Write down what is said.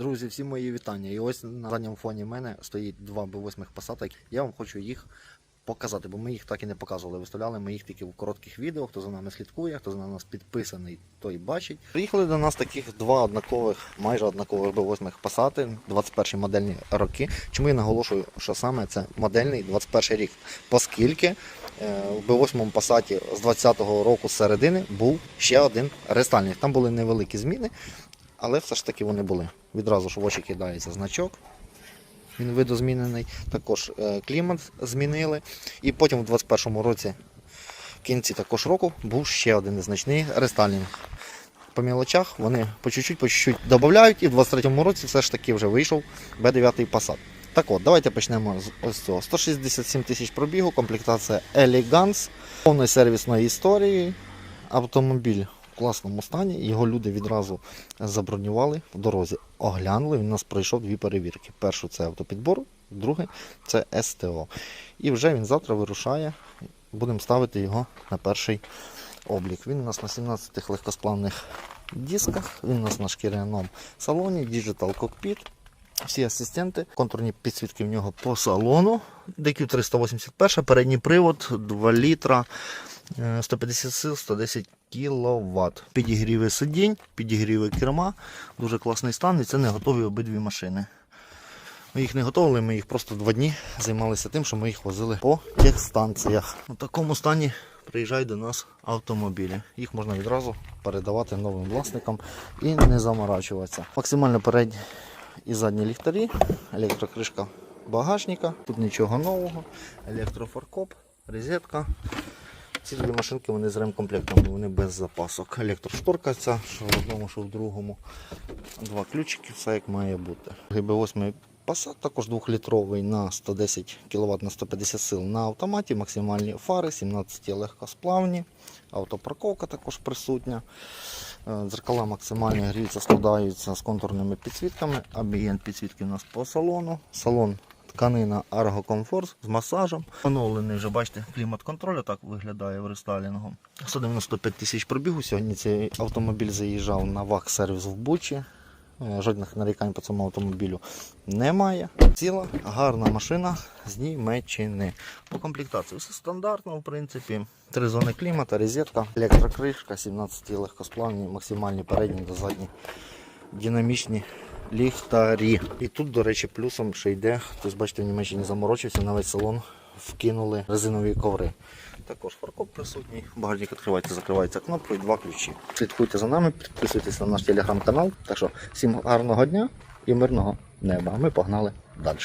Друзі, всі мої вітання. І ось на задньому фоні мене стоїть два Б8 Passat. Я вам хочу їх показати, бо ми їх так і не показували. Виставляли ми їх тільки в коротких відео. Хто за нами слідкує, хто за нас підписаний, той бачить. Приїхали до нас таких два однакових, майже однакових Б8 Passat, 21 модельні роки. Чому я наголошую, що саме це модельний 21 рік? Оскільки е, в Б8 Passat з 20-го року середини був ще один рестайлінг. Там були невеликі зміни. Але все ж таки вони були. Відразу ж в очі кидається значок. Він видозмінений. Також е, клімат змінили. І потім у 21-му році, в кінці також року, був ще один незначний рестайлінг. По мілочах вони по чуть-чуть, по чуть-чуть додають, і в 23-му році все ж таки вже вийшов B9 Passat. Так от, давайте почнемо з ось цього. 167 тисяч пробігу, комплектація Elegance, повної сервісної історії. Автомобіль класному стані. Його люди відразу забронювали в дорозі. Оглянули, він у нас пройшов дві перевірки. Першу це автопідбор, друге це СТО. І вже він завтра вирушає. Будемо ставити його на перший облік. Він у нас на 17 легкосплавних дисках, він у нас на шкіряному салоні, Digital Cockpit. Всі асистенти, контурні підсвітки в нього по салону. DQ381, передній привод, 2 літра, е, 150 сил, 110 кВт. Підігріви сидінь, підігріви керма, дуже класний стан і це не готові обидві машини. Ми їх не готували, ми їх просто два дні займалися тим, що ми їх возили по техстанціях. У такому стані приїжджають до нас автомобілі. Їх можна відразу передавати новим власникам і не заморачуватися. Максимально передні і задні ліхтарі, електрокришка багажника, тут нічого нового, електрофаркоп, розетка. Ці дві машинки вони з ремкомплектом, вони без запасок. Електрошторка ця, що в одному, що в другому. Два ключики, все як має бути. ГБ8 Passat також 2-літровий на 110 кВт на 150 сил на автоматі, максимальні фари, 17 легкосплавні, автопарковка також присутня. Е, Дзеркала максимальні гріються, складаються з контурними підсвітками. Амбієнт підсвітки у нас по салону. Салон тканина Argo Comfort з масажем. Оновлений вже, бачите, клімат-контроль так виглядає в рестайлінгу. 195 тисяч пробігу. Сьогодні цей автомобіль заїжджав на ВАК-сервіс в Бучі. Е, Жодних нарікань по цьому автомобілю немає. Ціла гарна машина з Німеччини. По комплектації все стандартно, в принципі. Три зони клімата, розетка, електрокришка, 17 легкосплавні, максимальні передні та задні динамічні ліхтарі. І тут, до речі, плюсом ще йде, хтось бачите, в Німеччині заморочився, на весь салон вкинули резинові коври. Також фаркоп присутній, багажник відкривається, закривається кнопкою, два ключі. Слідкуйте за нами, підписуйтесь на наш телеграм-канал. Так що всім гарного дня і мирного неба. Ми погнали далі.